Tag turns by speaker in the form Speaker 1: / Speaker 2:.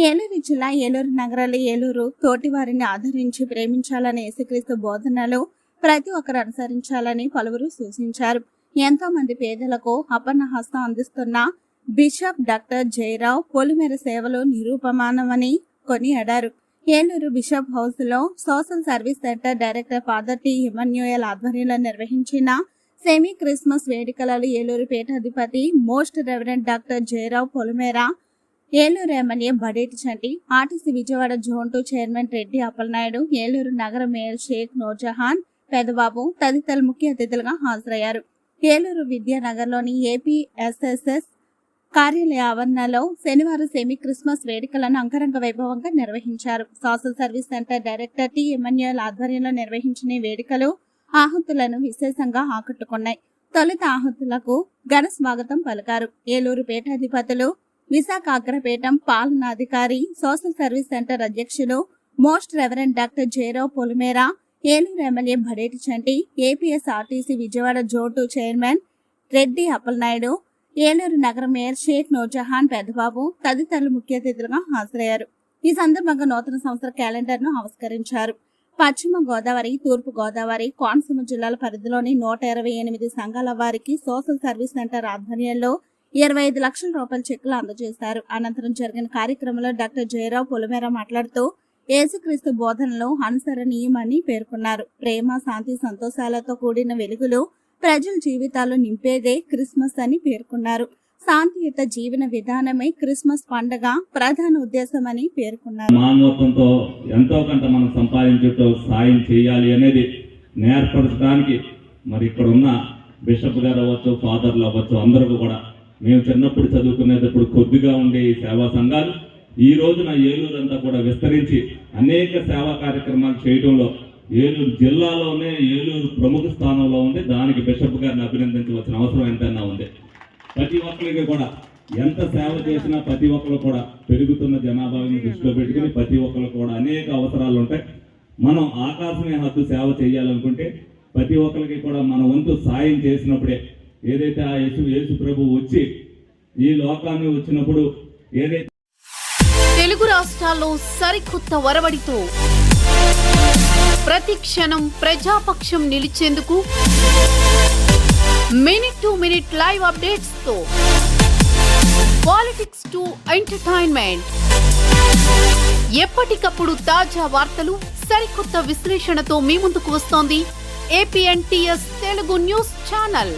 Speaker 1: ఏలూరు జిల్లా ఏలూరు నగరాల ఏలూరు తోటి వారిని ఆదరించి ప్రేమించాలనే యేసుక్రీస్తు బోధనలు ప్రతి ఒక్కరు అనుసరించాలని పలువురు సూచించారు. ఎంతో మంది పేదలకు అపన్న హస్తం అందిస్తున్న బిషప్ డాక్టర్ జయరావు పొలిమేర సేవలు నిరూపమానమని కొనియాడారు. ఏలూరు బిషప్ హౌస్లో social service centre director father T Emmanuel ఆధ్వర్యంలో నిర్వహించిన సెమీ క్రిస్మస్ వేడుకలలో ఏలూరు పీఠాధిపతి most reverend doctor Jayarao Polimera Eluru MLA Badeti Chanti RTC Vijayawada zone two chairman Reddy Appalanaidu Eluru నగర మేయర్ షేక్ నూర్జహాన్ పెదబాబు తదితరులు ముఖ్య అతిథులుగా హాజరయ్యారు. ఏలూరు విద్యానగర్లోని ఏపీఎస్ఎస్ఎస్ కార్యాలయ ఆవరణలో శనివారం సెమీ క్రిస్మస్ వేడుకలను అంగరంగ వైభవంగా నిర్వహించారు. Social service centre director T Emmanuel ఆధ్వర్యంలో నిర్వహించిన వేడుకలు ఆహుతులను విశేషంగా ఆకట్టుకున్నాయి. తొలుత ఆహుతులకు ఘన స్వాగతం పలికారు. ఏలూరు పీఠాధిపతులు విశాఖ అగ్రపీఠం పాలనాధికారి సోషల్ సర్వీస్ సెంటర్ అధ్యక్షులు most reverend doctor Jayarao Polimera Eluru MLA Badeti Chanti APS RTC Vijayawada జోటు chairman Reddy Appalanaidu Eluru నగర మేయర్ షేక్ నూర్జహాన్ పెద్దబాబు తదితరులు ముఖ్య అతిథులుగా హాజరయ్యారు. ఈ సందర్భంగా నూతన సంవత్సర క్యాలెండర్ను ఆవిష్కరించారు. పశ్చిమ గోదావరి తూర్పు గోదావరి కోనసీమ జిల్లాల పరిధిలోని నూట ఇరవై ఎనిమిది సంఘాల వారికి సోషల్ సర్వీస్ సెంటర్ ఆధ్వర్యంలో ఇరవై ఐదు లక్షల రూపాయల చెక్కులు అందజేశారు. అనంతరం జరిగిన కార్యక్రమంలో డాక్టర్ జయరావు పొలమేర మాట్లాడుతూ యేసుక్రీస్తు బోధనలో అనుసరణీయమని పేర్కొన్నారు. ప్రేమ శాంతి సంతోషాలతో కూడిన వెలుగులు ప్రజల జీవితాలు నింపేదే క్రిస్మస్ అని పేర్కొన్నారు. శాంతియుత జీవన విధానమే క్రిస్మస్ పండగ ప్రధాన ఉద్దేశమని పేర్కొన్నారు.
Speaker 2: మానవత్వంతో ఎంతో కొంత మనం సంపాదించుటో సాయం చేయాలి అనేది నేర్పరచడానికి మరి ఇక్కడ ఉన్న బిషప్ గారు అవ్వచ్చు ఫాదర్లు అవ్వచ్చు అందరూ కూడా మేము చిన్నప్పుడు చదువుకునేటప్పుడు కొద్దిగా ఉండే ఈ సేవా సంఘాలు ఈ రోజున ఏలూరు అంతా కూడా విస్తరించి అనేక సేవా కార్యక్రమాలు చేయడంలో ఏలూరు జిల్లాలోనే ఏలూరు ప్రముఖ స్థానంలో ఉంది. దానికి బిషప్ గారిని అభినందించవలసిన అవసరం ఎంతైనా ఉంది. ప్రతి ఒక్కరికి కూడా ఎంత సేవ చేసినా ప్రతి ఒక్కరు కూడా పెరుగుతున్న జనాభాని దృష్టిలో పెట్టుకుని ప్రతి ఒక్కరు కూడా అనేక అవసరాలు ఉంటాయి. మనం ఆకాశమే హద్దు సేవ చేయాలనుకుంటే ప్రతి ఒక్కరికి కూడా మన వంతు సాయం చేసినప్పుడే ఏదైతే ఆ యేసు యేసు ప్రభు వచ్చి ఈ లోకాన్ని వచ్చినప్పుడు ఏదైతే
Speaker 3: తెలుగు రాష్ట్రాల్లో సరికొత్త వరవడితో ప్రతి క్షణం ప్రజాపక్షం నిలిచేందుకు మినిట్ టు మినిట్ లైవ్ అప్డేట్స్తో పాలిటిక్స్ టు ఎంటర్టైన్మెంట్ ఎప్పటికప్పుడు తాజా వార్తలు సరికొత్త విశ్లేషణతో మీ ముందుకు వస్తోంది ఏపీఎన్టీఎస్ తెలుగు న్యూస్ ఛానల్